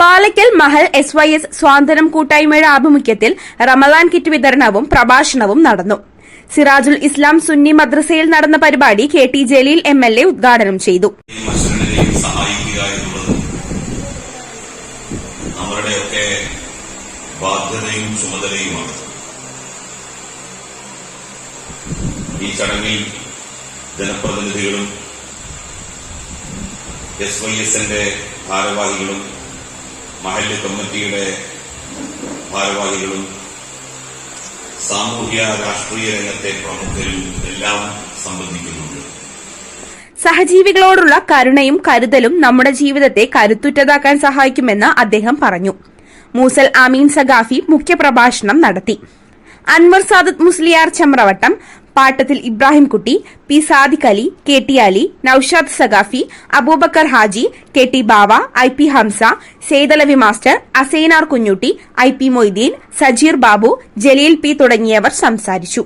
Palakkal Mahal S Y S സ്വാതന്ത്ര്യം കൂട്ടായ്മയുടെ ആഭിമുഖ്യത്തിൽ റമദാൻ കിറ്റ് വിതരണവും പ്രഭാഷണവും നടന്നു. സിറാജുൽ ഇസ്ലാം സുന്നി മദ്രസയിൽ നടന്ന പരിപാടി K T Jaleel M L A ഉദ്ഘാടനം ചെയ്തു. ചുമതലയുമാണ്. ഈ ചടങ്ങിൽ ജനപ്രതിനിധികളും എസ് വൈ എസിന്റെ ഭാരവാഹികളും മഹല്ല് കമ്മിറ്റിയുടെ ഭാരവാഹികളും സാമൂഹ്യ രാഷ്ട്രീയ രംഗത്തെ പ്രമുഖരും എല്ലാം സംബന്ധിക്കുന്നുണ്ട്. സഹജീവികളോടുള്ള കരുണയും കരുതലും നമ്മുടെ ജീവിതത്തെ കരുത്തുറ്റതാക്കാൻ സഹായിക്കുമെന്ന് അദ്ദേഹം പറഞ്ഞു. മൂസൽ അമീൻ സഗാഫി മുഖ്യപ്രഭാഷണം നടത്തി. അൻവർ സാദത്ത് മുസ്ലിയാർ ചമ്രവട്ടം പാട്ടത്തിൽ Ibrahimkutty P Sadiq Ali K T Ali Noushad Saqafi Abubakar Haji K T Bava I P Hamsa Sethalavi master Asainar Kunjutty I P Moideen Sajeer Babu Jaleel P തുടങ്ങിയവർ സംസാരിച്ചു.